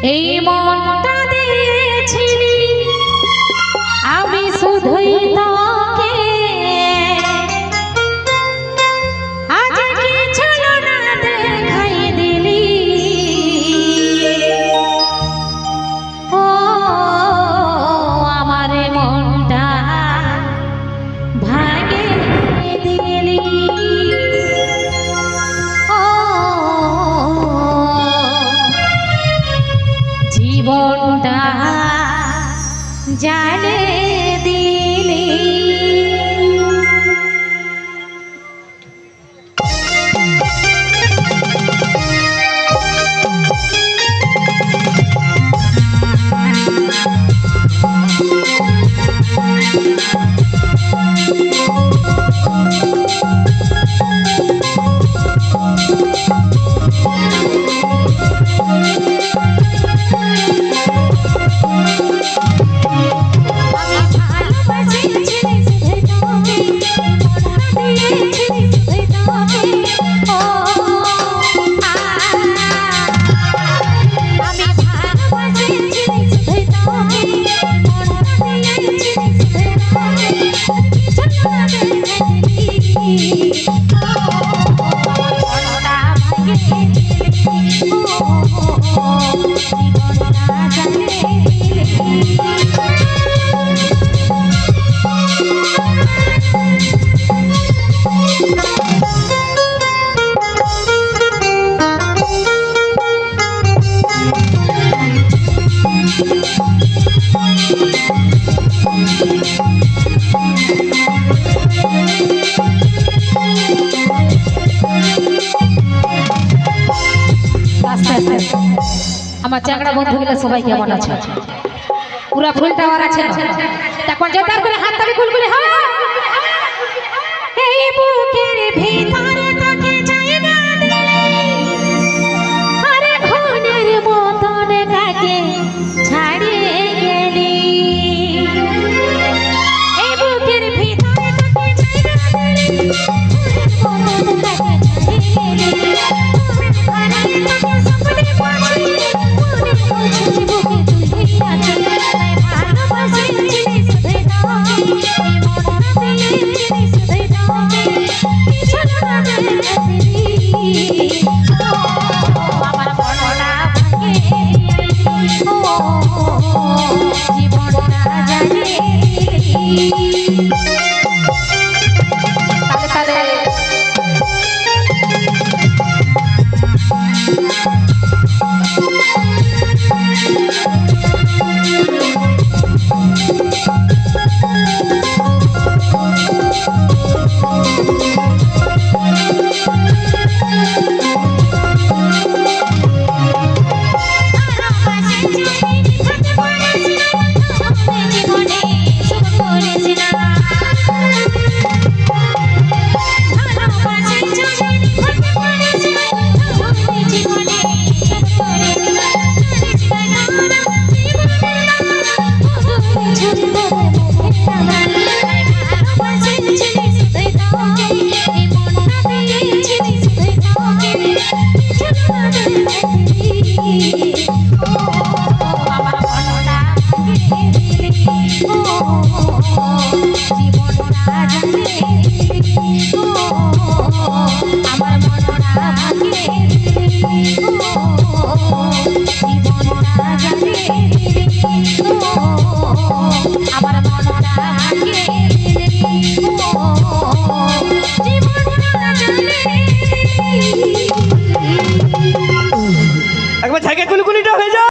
Hey, জীবনটা জানে আমার চাকরা বন্ধুগুলো সবাই কেমন আছে? পুরা ফুল টাওয়ার আছে তখন জোরদার করে হাত তালি ফুলগুলি একবার ঝাঁকে কুলকুলিটা হয়ে যা